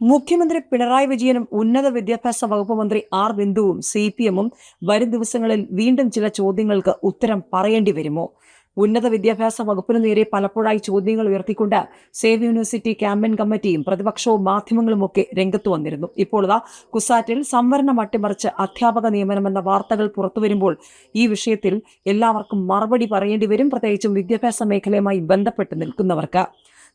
മുഖ്യമന്ത്രി പിണറായി വിജയനും ഉന്നത വിദ്യാഭ്യാസ വകുപ്പ് മന്ത്രി ആർ ബിന്ദുവും സി പി എമ്മും വരും ദിവസങ്ങളിൽ വീണ്ടും ചില ചോദ്യങ്ങൾക്ക് ഉത്തരം പറയേണ്ടി വരുമോ? ഉന്നത വിദ്യാഭ്യാസ വകുപ്പിനു നേരെ പലപ്പോഴായി ചോദ്യങ്ങൾ ഉയർത്തിക്കൊണ്ട് സേവ് യൂണിവേഴ്സിറ്റി ക്യാമ്പയിൻ കമ്മിറ്റിയും പ്രതിപക്ഷവും മാധ്യമങ്ങളും ഒക്കെ രംഗത്ത് വന്നിരുന്നു. ഇപ്പോൾ ഇതാ കുസാറ്റിൽ സംവരണം അട്ടിമറിച്ച് അധ്യാപക നിയമനമെന്ന വാർത്തകൾ പുറത്തുവരുമ്പോൾ ഈ വിഷയത്തിൽ എല്ലാവർക്കും മറുപടി പറയേണ്ടി വരും. പ്രത്യേകിച്ചും വിദ്യാഭ്യാസ മേഖലയുമായി ബന്ധപ്പെട്ട് നിൽക്കുന്നവർക്ക്.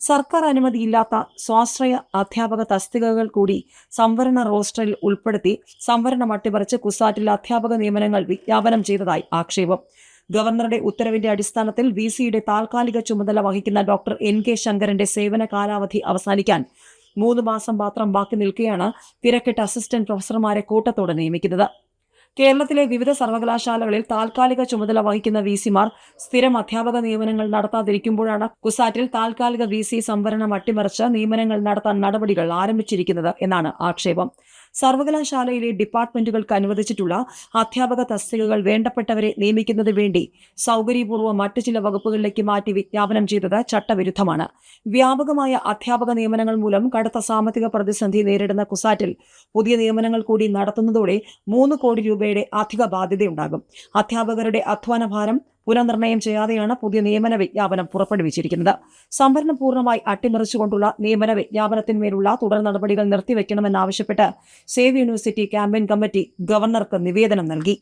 സർക്കാർ അനുമതിയില്ലാത്ത സ്വാശ്രയ അധ്യാപക തസ്തികകൾ കൂടി സംവരണ റോസ്റ്ററിൽ ഉൾപ്പെടുത്തി സംവരണം അട്ടിമറിച്ച് കുസാറ്റിൽ അധ്യാപക നിയമനങ്ങൾ വിജ്ഞാപനം ചെയ്തതായി ആക്ഷേപം. ഗവർണറുടെ ഉത്തരവിന്റെ അടിസ്ഥാനത്തിൽ വി സിയുടെ താൽക്കാലിക ചുമതല വഹിക്കുന്ന ഡോക്ടർ എൻ കെ ശങ്കരന്റെ സേവന കാലാവധി അവസാനിക്കാൻ മൂന്ന് മാസം മാത്രം ബാക്കി നിൽക്കെയാണ് തിരക്കിട്ട അസിസ്റ്റന്റ് പ്രൊഫസർമാരെ കൂട്ടത്തോടെ നിയമിക്കുന്നത്. കേരളത്തിലെ വിവിധ സർവകലാശാലകളിൽ താൽക്കാലിക ചുമതല വഹിക്കുന്ന വി സിമാർ സ്ഥിരം അധ്യാപക നിയമനങ്ങൾ നടത്താതിരിക്കുമ്പോഴാണ് കുസാറ്റിൽ താൽക്കാലിക വി സി സംവരണം അട്ടിമറിച്ച് നിയമനങ്ങൾ നടത്താൻ നടപടികൾ ആരംഭിച്ചിരിക്കുന്നത് എന്നാണ് ആക്ഷേപം. സർവകലാശാലയിലെ ഡിപ്പാർട്ട്മെന്റുകൾക്ക് അനുവദിച്ചിട്ടുള്ള അധ്യാപക തസ്തികകൾ വേണ്ടപ്പെട്ടവരെ നിയമിക്കുന്നതിന് വേണ്ടി സൗകര്യപൂർവം മറ്റു ചില വകുപ്പുകളിലേക്ക് മാറ്റി വിജ്ഞാപനം ചെയ്തത് ചട്ടവിരുദ്ധമാണ്. വ്യാപകമായ അധ്യാപക നിയമനങ്ങൾ മൂലം കടുത്ത സാമ്പത്തിക പ്രതിസന്ധി നേരിടുന്ന കുസാറ്റിൽ പുതിയ നിയമനങ്ങൾ കൂടി നടത്തുന്നതോടെ മൂന്ന് കോടി രൂപയുടെ അധിക ബാധ്യതയുണ്ടാകും. അധ്യാപകരുടെ അധ്വാന ഭാരം പുനർനിർണയം ചെയ്യാതെയാണ് പുതിയ നിയമന വിജ്ഞാപനം പുറപ്പെടുവിച്ചിരിക്കുന്നത്. സംവരണം പൂർണമായി അട്ടിമറിച്ചുകൊണ്ടുള്ള നിയമന വിജ്ഞാപനത്തിന്മേലുള്ള തുടർ നടപടികൾ നിർത്തിവെക്കണമെന്നാവശ്യപ്പെട്ട് സേവ് യൂണിവേഴ്സിറ്റി ക്യാമ്പയിൻ കമ്മിറ്റി ഗവർണർക്ക് നിവേദനം നൽകി.